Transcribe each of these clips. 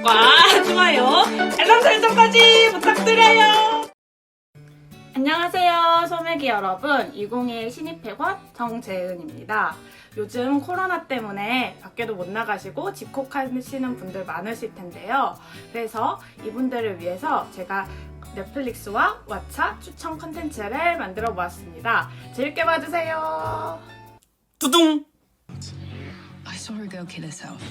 구독과 좋아요, 알람 설정까지 부탁드려요. 안녕하세요, 소매기 여러분. 2021 신입회원 정재은입니다. 요즘 코로나 때문에 밖에도 못 나가시고 집콕하시는 분들 많으실 텐데요. 그래서 이분들을 위해서 제가 넷플릭스와 왓챠 추천 컨텐츠를 만들어 보았습니다. 재밌게 봐주세요. 두둥! I saw a girl kill herself.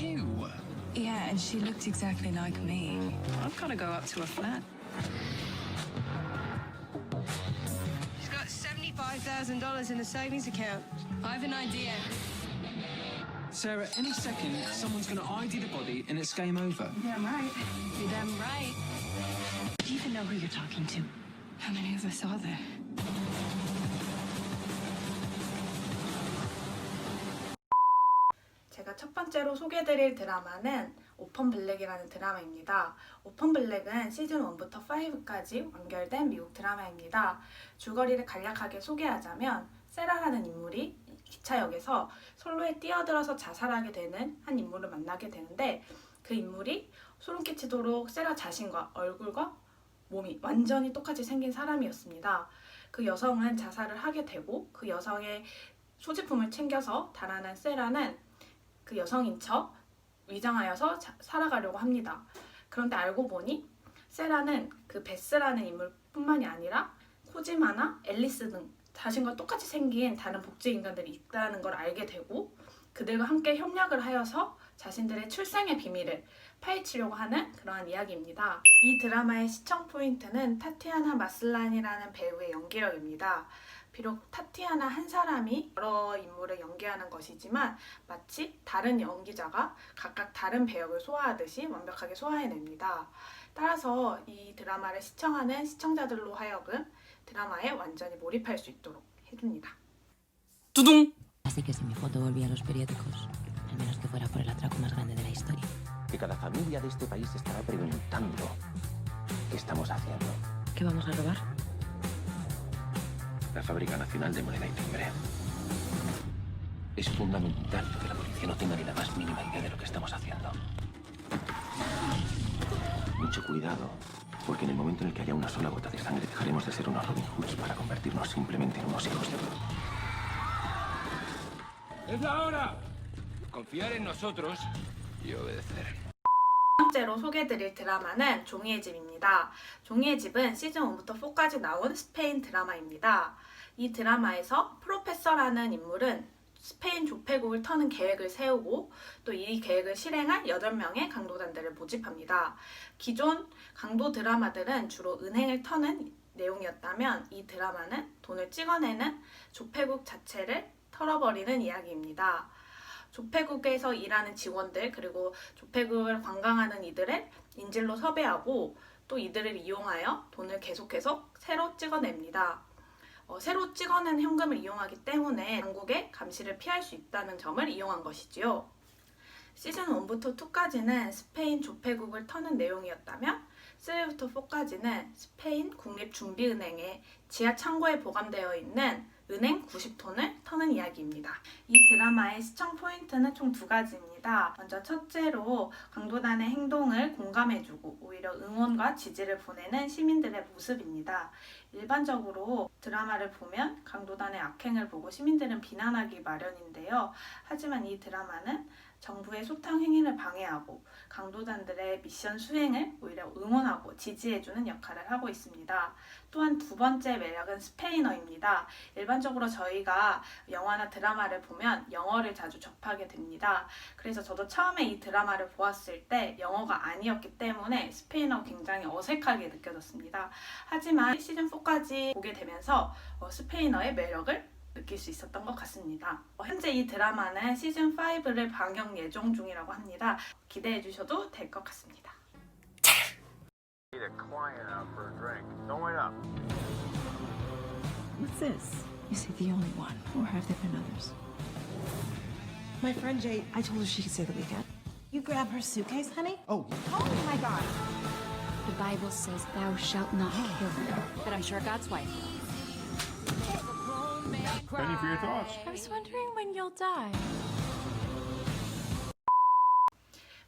Ew. Yeah, and she looked exactly like me. I've got to go up to her flat. She's got $75,000 in a savings account. I have an idea. Sarah, any second, someone's going to ID the body and it's game over. Damn right. You're damn right. Do you even know who you're talking to? How many of us are there? 첫 번째로 소개해드릴 드라마는 오픈 블랙이라는 드라마입니다. 오픈 블랙은 시즌 1부터 5까지 완결된 미국 드라마입니다. 줄거리를 간략하게 소개하자면 세라라는 인물이 기차역에서 선로에 뛰어들어서 자살하게 되는 한 인물을 만나게 되는데 그 인물이 소름 끼치도록 세라 자신과 얼굴과 몸이 완전히 똑같이 생긴 사람이었습니다. 그 여성은 자살을 하게 되고 그 여성의 소지품을 챙겨서 달아난 세라는 그 여성인 척 위장하여서 자- 살아가려고 합니다. 그런데 알고 보니 세라는 그 베스라는 인물뿐만이 아니라 코지마나 앨리스 등 자신과 똑같이 생긴 다른 복제 인간들이 있다는 걸 알게 되고 그들과 함께 협력을 하여서 자신들의 출생의 비밀을 파헤치려고 하는 그러한 이야기입니다. 이 드라마의 시청 포인트는 타티아나 마슬란이라는 배우의 연기력입니다. 비록 타티아나 한 사람이 여러 인물을 연기하는 것이지만 마치 다른 연기자가 각각 다른 배역을 소화하듯이 완벽하게 소화해냅니다. 따라서 이 드라마를 시청하는 시청자들로 하여금 드라마에 완전히 몰입할 수 있도록 해줍니다. 두둥! Así que si mi foto volvía a los periódicos, al menos que fuera por el atraco más grande de la historia. que cada familia de este país estará preguntando qué estamos haciendo. ¿Qué vamos a robar? La Fábrica Nacional de Moneda y Timbre. Es fundamental que la policía no tenga ni la más mínima idea de lo que estamos haciendo. Mucho cuidado, porque en el momento en el que haya una sola gota de sangre dejaremos de ser unos Robin Hoods para convertirnos simplemente en unos hijos de... ¡Es la hora! Confiar en nosotros y obedecer. 첫 번째로 소개해드릴 드라마는 종이의 집입니다. 종이의 집은 시즌 1부터 4까지 나온 스페인 드라마입니다. 이 드라마에서 프로페서라는 인물은 스페인 조폐국을 터는 계획을 세우고 또 이 계획을 실행할 8명의 강도단들을 모집합니다. 기존 강도 드라마들은 주로 은행을 터는 내용이었다면 이 드라마는 돈을 찍어내는 조폐국 자체를 털어버리는 이야기입니다. 조폐국에서 일하는 직원들 그리고 조폐국을 관광하는 이들을 인질로 섭외하고 또 이들을 이용하여 돈을 계속해서 새로 찍어냅니다. 어, 새로 찍어낸 현금을 이용하기 때문에 당국의 감시를 피할 수 있다는 점을 이용한 것이지요. 시즌 1부터 2까지는 스페인 조폐국을 터는 내용이었다면 3부터 4까지는 스페인 국립준비은행의 지하 창고에 보관되어 있는 은행 90톤을 터는 이야기입니다. 이 드라마의 시청 포인트는 총 두 가지입니다. 먼저 첫째로 강도단의 행동을 공감해주고 오히려 응원과 지지를 보내는 시민들의 모습입니다. 일반적으로 드라마를 보면 강도단의 악행을 보고 시민들은 비난하기 마련인데요. 하지만 이 드라마는 정부의 소탕 행위를 방해하고 강도단들의 미션 수행을 오히려 응원하고 지지해주는 역할을 하고 있습니다. 또한 두 번째 매력은 스페인어입니다. 일반적으로 저희가 영화나 드라마를 보면 영어를 자주 접하게 됩니다. 그래서 저도 처음에 이 드라마를 보았을 때 영어가 아니었기 때문에 스페인어 굉장히 어색하게 느껴졌습니다. 하지만 시즌 4 까지 보게 되면서 어, 스페인어의 매력을 느낄 수 있었던 것 같습니다. 어, 현재 이 드라마는 시즌 5를 방영 예정 중이라고 합니다. 기대해 주셔도 될 것 같습니다. Need a client out for a drink. Don't wait up. What's this? Is he the only one, or have there been others? My friend Jade, I told her she could stay the weekend. You grab her suitcase, honey? Oh, Oh my god. The Bible says, Thou shalt not kill. But I'm sure God's wife. ready for your thoughts. I was wondering when you'll die.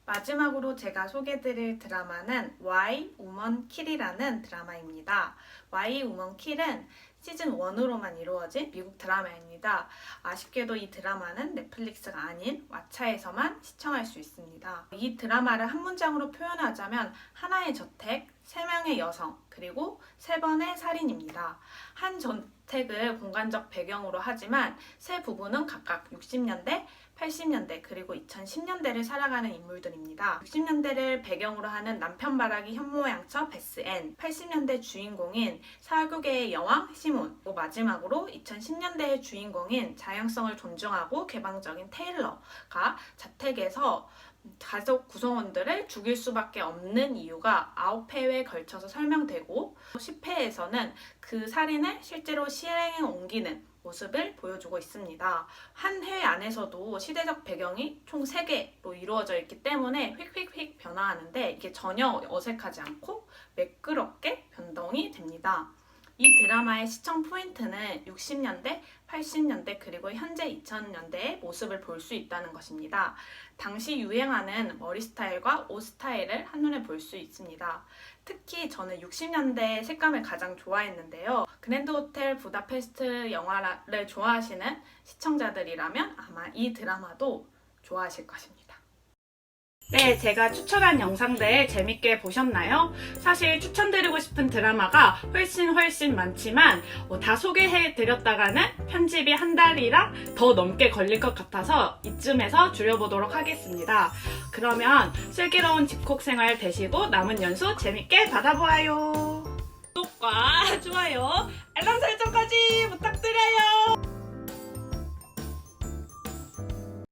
마지막으로 제가 소개드릴 드라마는 Why Woman Kill이라는 드라마입니다. Why Woman Kill은 시즌 1으로만 이루어진 미국 드라마입니다. 아쉽게도 이 드라마는 넷플릭스가 아닌 왓챠에서만 시청할 수 있습니다. 이 드라마를 한 문장으로 표현하자면 하나의 저택, 세 명의 여성, 그리고 세 번의 살인입니다. 한 저택을 공간적 배경으로 하지만 세 부부는 각각 60년대, 80년대 그리고 2010년대를 살아가는 인물들입니다. 60년대를 배경으로 하는 남편 바라기 현모양처 베스 앤, 80년대 주인공인 사교계의 여왕 시몬, 그리고 마지막으로 2010년대의 주인공인 자양성을 존중하고 개방적인 테일러가 자택에서 가족 구성원들을 죽일 수밖에 없는 이유가 9회에 걸쳐서 설명되고 10회에서는 그 살인을 실제로 실행에 옮기는 모습을 보여주고 있습니다. 한회 안에서도 시대적 배경이 총 3개로 이루어져 있기 때문에 휙휙휙 변화하는데 이게 전혀 어색하지 않고 매끄럽게 변동이 됩니다. 이 드라마의 시청 포인트는 60년대, 80년대 그리고 현재 2000년대의 모습을 볼 수 있다는 것입니다. 당시 유행하는 머리 스타일과 옷 스타일을 한눈에 볼 수 있습니다. 특히 저는 60년대 색감을 가장 좋아했는데요. 그랜드 호텔 부다페스트 영화를 좋아하시는 시청자들이라면 아마 이 드라마도 좋아하실 것입니다. 네, 제가 추천한 영상들 재밌게 보셨나요? 사실 추천드리고 싶은 드라마가 훨씬 훨씬 많지만 어, 다 소개해드렸다가는 편집이 한 달이랑 더 넘게 걸릴 것 같아서 이쯤에서 줄여보도록 하겠습니다. 그러면 슬기로운 집콕 생활 되시고 남은 연수 재밌게 받아보아요. 구독과 좋아요, 알람 설정까지 부탁드려요.